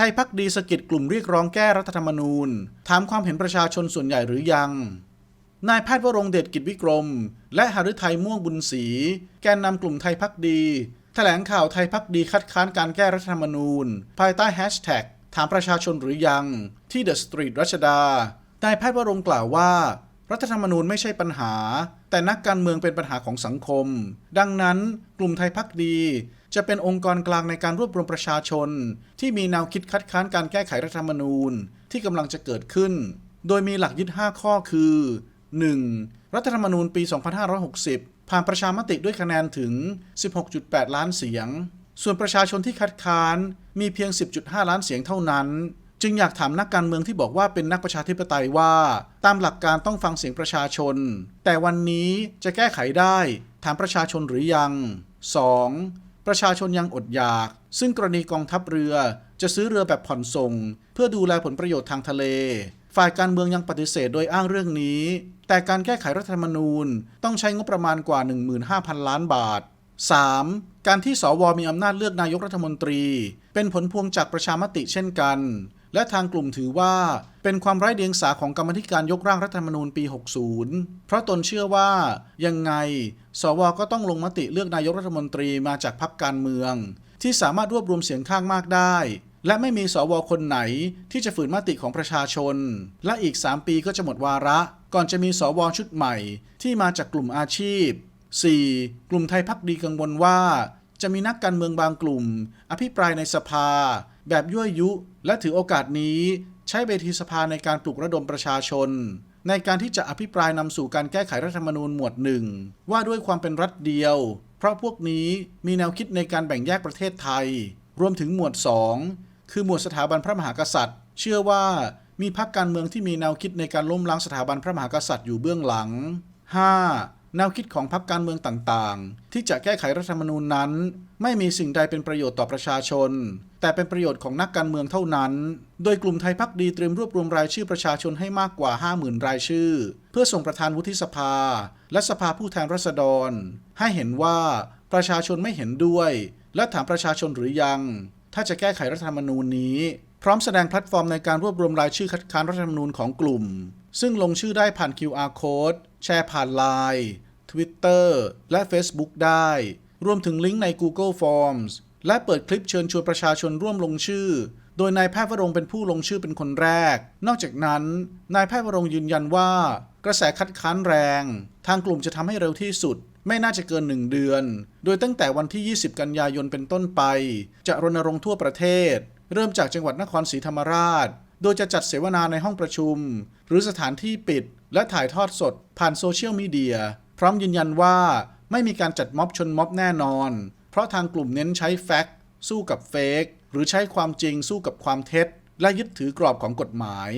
ไทยพักดีสกิดกลุ่มเรียกร้องแก้รัฐธรรมนูญ ถามความเห็นประชาชนส่วนใหญ่หรือยัง นายแพทย์วรงเดชกิจวิกรม และหฤทัยม่วงบุญศรีแกนนำกลุ่มไทยพักดี แถลงข่าวไทยพักดีคัดค้านการแก้รัฐธรรมนูญ ภายใต้แฮชแท็กถามประชาชนหรือยัง ที่เดอะสตรีทรัชดา นายแพทย์วรงกล่าวว่า รัฐธรรมนูญไม่ใช่ปัญหา แต่นักการเมืองเป็นปัญหาของสังคม ดังนั้น กลุ่มไทยพักดี จะเป็นองค์กรกลางในการรวบรวมประชาชน ที่มีแนวคิดคัดค้านการแก้ไขรัฐธรรมนูญที่กำลังจะเกิดขึ้น โดยมีหลักยึด 5 ข้อคือ 1. รัฐธรรมนูญปี 2560 ผ่านประชามติด้วยคะแนนถึง 16.8 ล้านเสียง ส่วนประชาชนที่คัดค้านมีเพียง 10.5 ล้านเสียงเท่านั้น จึงอยากถามนักการเมืองที่บอกว่าเป็นนักประชาธิปไตยว่า ตามหลักการต้องฟังเสียงประชาชน แต่วันนี้จะแก้ไขได้ ถามประชาชนหรือยัง 2. ประชาชนยังอดอยาก ซึ่งกรณีกองทัพเรือจะซื้อเรือแบบผ่อนส่ง เพื่อดูแลผลประโยชน์ทางทะเล ฝ่ายการเมืองยังปฏิเสธโดยอ้างเรื่องนี้ แต่การแก้ไขรัฐธรรมนูญ ต้องใช้งบประมาณกว่า 15,000 ล้านบาท 3. การที่สวมีอำนาจเลือกนายกรัฐมนตรี เป็นผลพวงจากประชามติเช่นกัน และทางกลุ่มถือว่า เป็นความไร้เดียงสาของกรรมธิการยกร่างรัฐธรรมนูญปี 60 เพราะตนเชื่อว่ายังไง สวก็ต้องลงมติเลือกนายกรัฐมนตรีมาจากพรรคการเมือง ที่สามารถรวบรวมเสียงข้างมากได้ และไม่มีสวคนไหนที่จะฝืนมติของประชาชน และอีก 3 ปีก็จะหมดวาระ ก่อนจะมีสวชุดใหม่ ที่มาจากกลุ่มอาชีพ 4. กลุ่มไทยพักดีกังวลว่า จะมีนักการเมืองบางกลุ่ม อภิปรายในสภา แบบยั่วยุ และถือโอกาสนี้ใช้เวทีสภาในการปลุกระดมประชาชน ในการที่จะอภิปรายนำสู่การแก้ไขรัฐธรรมนูญหมวดหนึ่งว่าด้วยความเป็นรัฐเดียว เพราะพวกนี้มีแนวคิดในการแบ่งแยกประเทศไทย รวมถึงหมวด 2 คือหมวดสถาบันพระมหากษัตริย์ เชื่อว่ามีพรรคการเมืองที่มีแนวคิดในการล้มล้างสถาบันพระมหากษัตริย์อยู่เบื้องหลัง 5. แนวคิดของพรรคการเมืองต่างๆ ที่จะแก้ไขรัฐธรรมนูญนั้น ไม่มีสิ่งใดเป็นประโยชน์ต่อประชาชน แต่เป็นประโยชน์ของนักการเมืองเท่านั้น โดยกลุ่มไทยพักดีเตรียมรวบรวมรายชื่อประชาชนให้มากกว่า 50,000 รายชื่อ เพื่อส่งประธานวุฒิสภา และสภาผู้แทนราษฎร ให้เห็นว่าประชาชนไม่เห็นด้วย และถามประชาชนหรือยัง ถ้าจะแก้ไขรัฐธรรมนูญนี้ พร้อมแสดงแพลตฟอร์มในการรวบรวมรายชื่อคัดค้านรัฐธรรมนูญของกลุ่ม ซึ่งลงชื่อได้ผ่าน QR Code แชร์ผ่าน Line Twitter และ Facebook ได้ รวมถึงลิงก์ใน Google Forms และเปิดคลิปเชิญชวนประชาชนร่วมลงชื่อ โดยนายแพทย์วรงเป็นผู้ลงชื่อเป็นคนแรก นอกจากนั้น นายแพทย์วรงยืนยันว่า กระแสคัดค้านแรง ทางกลุ่มจะทำให้เร็วที่สุด ไม่น่าจะเกิน 1 เดือน โดยตั้งแต่วันที่ 20 กันยายนเป็นต้นไป จะรณรงค์ทั่วประเทศ เริ่มจากจังหวัดนครศรีธรรมราช โดยจะจัดเสวนาในห้องประชุม หรือสถานที่ปิด และถ่ายทอดสด ผ่านโซเชียลมีเดีย พร้อมยืนยันว่าไม่มีการจัดม็อบชนม็อบแน่นอน เพราะทางกลุ่มเน้นใช้แฟกต์สู้กับเฟกหรือใช้ความจริงสู้กับความเท็จ และยึดถือกรอบของกฎหมาย